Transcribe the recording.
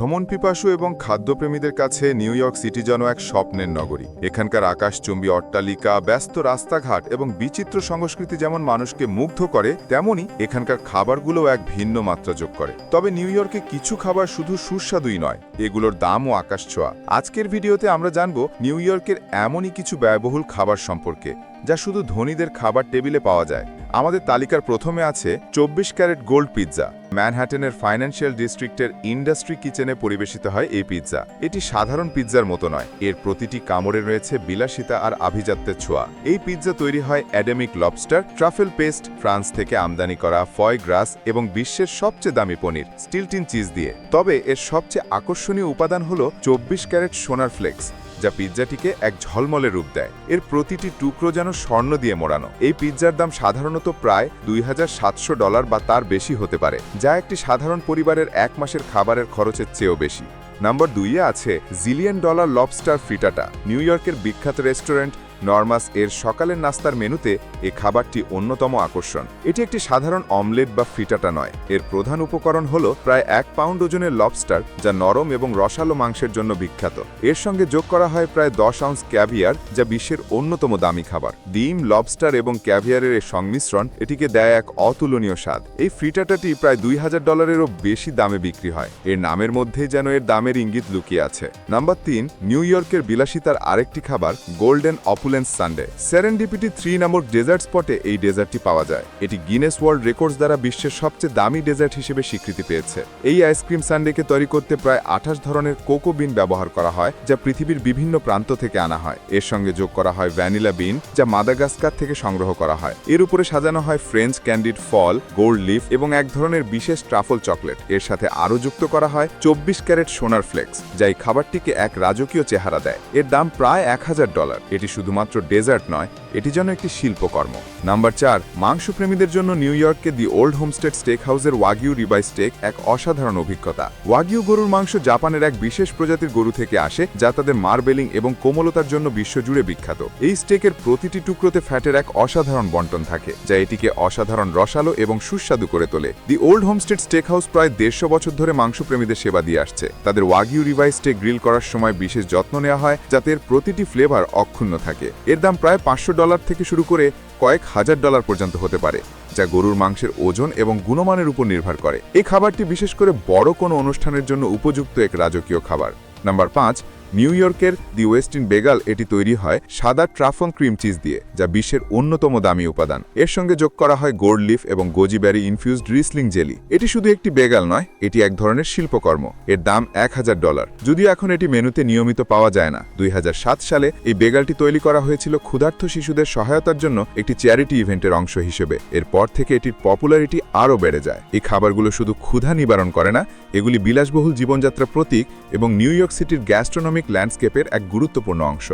ভ্রমণ পিপাসু এবং খাদ্যপ্রেমীদের কাছে নিউ ইয়র্ক সিটি যেন এক স্বপ্নের নগরী। এখানকার আকাশচুম্বী অট্টালিকা, ব্যস্ত রাস্তাঘাট এবং বিচিত্র সংস্কৃতি যেমন মানুষকে মুগ্ধ করে, তেমনি এখানকার খাবারগুলোও এক ভিন্ন মাত্রা যোগ করে। তবে নিউ ইয়র্কে কিছু খাবার শুধু সুস্বাদুই নয়, এগুলোর দামও আকাশ ছোঁয়া। আজকের ভিডিওতে আমরা জানব নিউ ইয়র্কের এমনই কিছু ব্যয়বহুল খাবার সম্পর্কে, যা শুধু ধনীদের খাবার টেবিলে পাওয়া যায়। আমাদের তালিকার প্রথমে আছে চব্বিশ ক্যারেট গোল্ড পিৎজা। ম্যানহ্যাটেনের ফাইন্যান্সিয়াল ডিস্ট্রিক্টের ইন্ডাস্ট্রি কিচেনে পরিবেশিত হয় এই পিৎজা। এটি সাধারণ পিৎজার মতো নয়, এর প্রতিটি কামড়ে রয়েছে বিলাসিতা আর আভিজাত্যের ছোঁয়া। এই পিৎজা তৈরি হয় অ্যাডেমিক লবস্টার, ট্রাফেল পেস্ট, ফ্রান্স থেকে আমদানি করা ফয় গ্রাস এবং বিশ্বের সবচেয়ে দামি পনির, স্টিলটিন চিজ দিয়ে। তবে এর সবচেয়ে আকর্ষণীয় উপাদান হল চব্বিশ ক্যারেট সোনার ফ্লেক্স। যা পিৎজাটিকে এক ঝলমলে রূপ দেয়। এর প্রতিটি টুকরো যেন স্বর্ণ দিয়ে মোড়ানো। এই পিৎজার দাম সাধারণত প্রায় দুই হাজার সাতশো ডলার বা তার বেশি হতে পারে, যা একটি সাধারণ পরিবারের এক মাসের খাবারের খরচের চেয়েও বেশি। নাম্বার দুইয়ে আছে zillion dollar lobster frittata, New ইয়র্কের বিখ্যাত রেস্টুরেন্ট নর্মাস এর সকালের নাস্তার মেনুতে এই খাবারটি অন্যতম আকর্ষণ। এটি একটি সাধারণ অমলেট বা ফিটাটা নয়। এর প্রধান উপকরণ হল প্রায় এক পাউন্ড ওজনের লবস্টার যা নরম এবং রসালো মাংসের জন্য বিখ্যাত। এর সঙ্গে যোগ করা হয় প্রায় দশ আউন্স ক্যাভিয়ার যা বিশ্বের অন্যতম দামি খাবার। ডিম লবস্টার এবং ক্যাভিয়ারের সংমিশ্রণ এটিকে দেয় এক অতুলনীয় স্বাদ। এই ফ্রিটাটাটি প্রায় দুই হাজার ডলারেরও বেশি দামে বিক্রি হয়। এর নামের মধ্যেই যেন এর দামের ইঙ্গিত লুকিয়ে আছে। নাম্বার তিন, নিউ ইয়র্কের বিলাসিতার আরেকটি খাবার golden opulence sundae. Serendipity three নামক ডেজার্ট স্পটে এই ডেজার্টটি পাওয়া যায়। এটি গিনেস ওয়ার্ল্ড রেকর্ডস দ্বারা বিশ্বের সবচেয়ে দামি ডেজার্ট হিসেবে স্বীকৃতি পেয়েছে। এই আইসক্রিম সানডেকে তৈরি করতে প্রায় আঠাশ ধরনের কোকো বিন ব্যবহার করা হয়, যা পৃথিবীর বিভিন্ন প্রান্ত থেকে আনা হয়। এর সঙ্গে যোগ করা হয় ভ্যানিলা বিন যা মাদাগাস্কার থেকে সংগ্রহ করা হয়। এর উপরে সাজানো হয় ফ্রেঞ্চ ক্যান্ডিড ফল গোল্ড লিফ এবং এক ধরনের বিশেষ ট্রাফল চকলেট এর সাথে আরও যুক্ত করা হয় চব্বিশ ক্যারেট সোনার ফ্লেক্স, যা এই খাবারটিকে এক রাজকীয় চেহারা দেয়। এর দাম প্রায় এক হাজার ডলার। এটি শুধুমাত্র ডেজার্ট নয়, এটি যেন একটি শিল্পকর্ম। নাম্বার চার, মাংসপ্রেমীদের জন্য নিউ ইয়র্কে দি ওল্ড হোমস্টেড স্টেক হাউসের ওয়াগিউ রিবাই স্টেক এক অসাধারণ অভিজ্ঞতা। ওয়াগিউ গরুর মাংস জাপানের এক বিশেষ প্রজাতির গরু থেকে আসে, যা তাদের মার্বেলিং এবং কোমলতার জন্য বিশ্বজুড়ে বিখ্যাত। এই স্টেকের প্রতিটি টুকরোতে ফ্যাটের এক অসাধারণ বন্টন থাকে, যা এটিকে অসাধারণ রসালো এবং সুস্বাদু করে তোলে। The old homestead steak house প্রায় দেড়শো বছর ধরে মাংসপ্রেমীদের সেবা দিয়ে আসছে। তাদের ওয়াগিউ রিভাই স্টেক গ্রিল করার সময় বিশেষ যত্ন নেওয়া হয়, যাতে প্রতিটি ফ্লেভার অক্ষুণ্ণ থাকে। এর দাম প্রায় পাঁচশো ডলার থেকে শুরু করে কয়েক হাজার ডলার পর্যন্ত হতে পারে, যা গরুর মাংসের ওজন এবং গুণমানের উপর নির্ভর করে। এই খাবারটি বিশেষ করে বড় কোনো অনুষ্ঠানের জন্য উপযুক্ত এক রাজকীয় খাবার। নাম্বার পাঁচ নিউ ইয়র্কের দি ওয়েস্টিন বেগাল এটি তৈরি হয় সাদা ট্রাফন ক্রিম চিজ দিয়ে, যা বিশ্বের অন্যতম দামি উপাদান। এর সঙ্গে যোগ করা হয় গোল্ড লিফ এবং গোজিব্যারি ইনফিউজড রিসলিং জেলি। এটি শুধু একটি বেগাল নয়, এটি এক ধরনের শিল্পকর্ম। এর দাম এক হাজার ডলার। যদিও এখন এটি মেনুতে নিয়মিত পাওয়া যায় না, দুই হাজার সাত সালে এই বেগালটি তৈরি করা হয়েছিল ক্ষুধার্থ শিশুদের সহায়তার জন্য একটি চ্যারিটি ইভেন্টের অংশ হিসেবে। এরপর থেকে এটির পপুলারিটি আরও বেড়ে যায়। এই খাবারগুলো শুধু ক্ষুধা নিবারণ করে না, এগুলি বিলাসবহুল জীবনযাত্রার প্রতীক এবং নিউ ইয়র্ক সিটির গ্যাস্ট্রোনমিক ল্যান্ডস্কেপের এক গুরুত্বপূর্ণ অংশ।